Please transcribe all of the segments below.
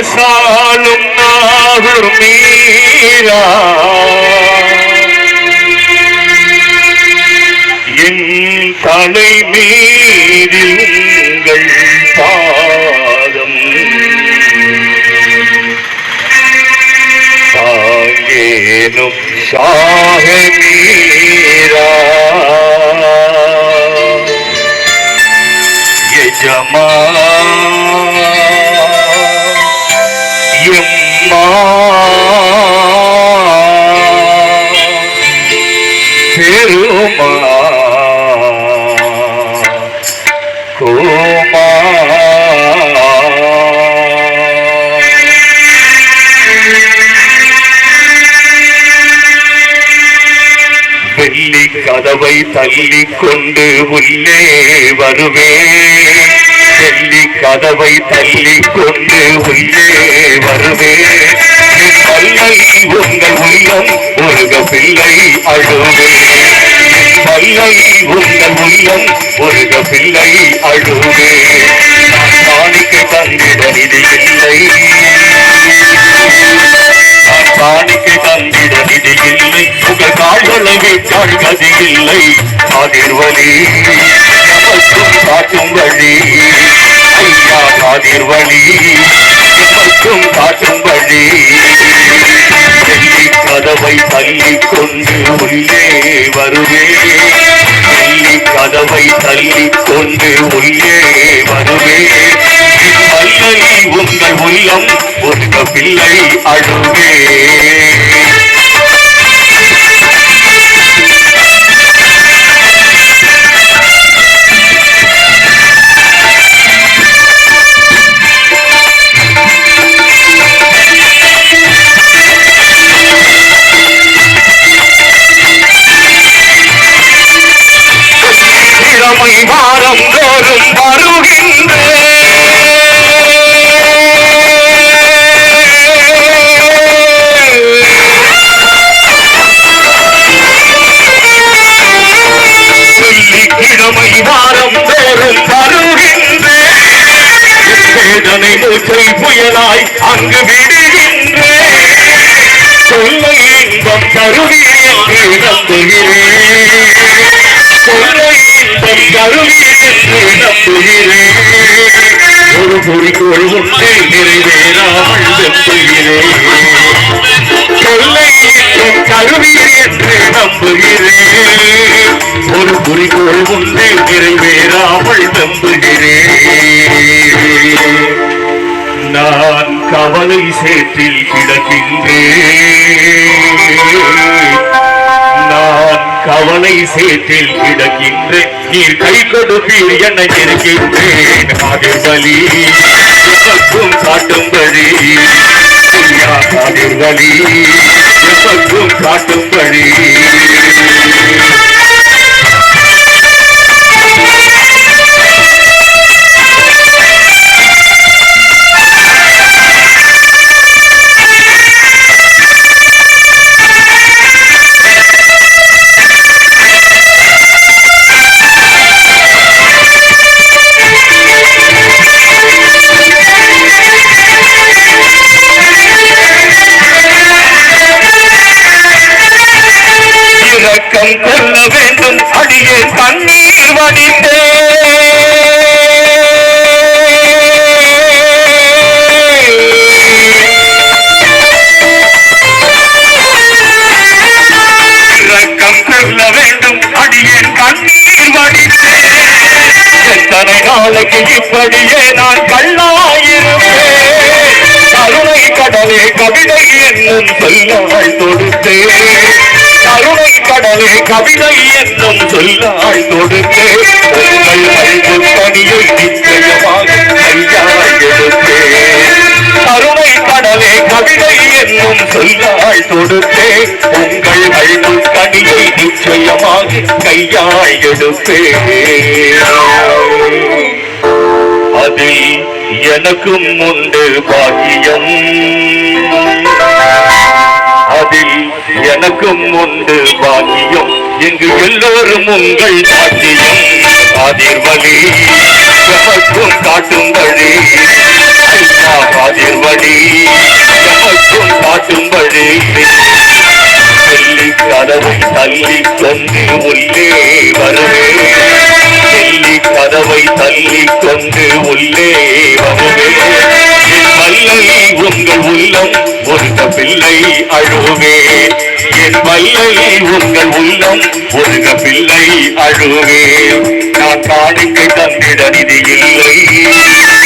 அரசாலும் நாகூர் மீரா என் தலை மீதில் உங்கள் பாதம் தாங்கேனும் சாக மீரா எஜமா எம்மா பெருமா கோமா வெள்ளி கதவை தள்ளி கொண்டு உள்ளே வருவேன். வெள்ளி கதவை தள்ளி கொண்டு உள்ளே வருவேன். பல்லை உங்கள் உள்ளம் முருக பிள்ளை அழுவேன் பல்லை உங்கள் உள்ளம் முருக பிள்ளை அழுவேன். காணிக்க காணிக்கை தந்திட நிதி இல்லை. காணிக்க காணிக்கை தந்திட நிதி இல்லை. உங்கள் கால்களை விட்டால் கதி இல்லை. காதிர்வழி எமக்கும் காட்டும் வழி ஐயா காதிர்வழி எமக்கும் காட்டும் வழி. கதவை தள்ளி கொண்டு உள்ளே வருவேன் வெள்ளி கதவை தள்ளி கொண்டு உள்ளே வருவேன் அல்லை உங்கள் உள்ளம் ஒரு பிள்ளை அழுவே. இளமை வாரம் தோறும் வருகின்றேன் வெள்ளிக்கிழமை வாரம் தோறும் வருகின்றேன் வேதனை மூச்சை புயலாய் அங்கு விடுகின்றேன். சொல்லை இன்பம் தருகிறேன். என்று நம்புகிறேன் இன்பம் நம்புகிறேன் ஒரு குறிக்கோள் உண்டு நிறைவேறாமல் வெம்புகிறேன் சொல்லை இன்பம் என்று நம்புகிறேன் ஒரு குறிக்கோள் உண்டு நிறைவேறாமல் நம்புகிறேன் நான் கவலை சேற்றில் கிடக்கின்றேன். நான் கவலை சேற்றில் கிடக்கின்றேன். நீர் கை கொடுப்பீர் என இருக்கின்றேன். காதிர்வலி எமக்கும் காட்டும்படி. காட்டும்படி. வேண்டும். அடியே கண்ணீர் வடித்தே. எத்தனை நாளைக்கு இப்படியே நான் கல்லாயிருப்பேன்? கருணை கடலே கவிதை என்னும் சொல்லாய் தொடுத்தேன். கருணை கடலே கவிதை என்னும் சொல்லாய் தொடுத்தே உங்கள் பணியை நிச்சயமாக கருணை கடலே கவிதை என்னும் சொல்லாய் தொடுத்தே உங்கள் அன்பு கனியை நிச்சயமாக கையால் எடுப்பே அதில் எனக்கும் உண்டு பாக்கியம். அதில் எனக்கும் உண்டு பாக்கியம். இங்கு எல்லோரும் உங்கள் பாக்கியம். அதிர்வழி எமக்கும் காட்டும் வழி. ஐயா காதிர்வலி எமக்கும் காட்டும்படி சொல்லி கதவை தள்ளி கொண்டு உள்ளே வருவே டெல்லி கதவை தள்ளி கொண்டு உள்ளே வருவே என் உங்கள் உள்ளம் ஒருக பிள்ளை அழுவே என் வல்லல் உங்கள் உள்ளம் ஒருக பிள்ளை அழுவே நான் காணிக்கை தந்திட நிதி இல்லை.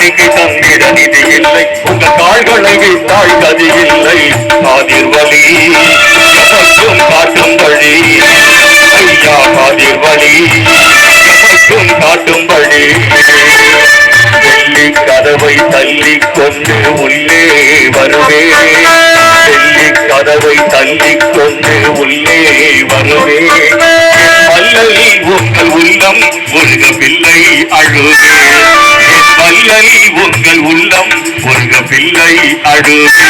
நான் காணிக்கை தந்திட நிதி இல்லை உங்க கால்களை விட்டால் கதி இல்லை காதிர் வழி எமக்கும் காட்டும் வழி. ஐயா காதிர் வழி எமக்கும் காட்டும் வழி. வெள்ளி கதவை தள்ளி கொண்டு உள்ளே வருவேன் வெள்ளி கதவை தள்ளி கொண்டு உள்ளே வருவேன் வல்லலில் உங்கள் உள்ளம் உருகவில்லை அழுவே. என் உங்கள் உள்ளம் முருக பிள்ளை அடுவே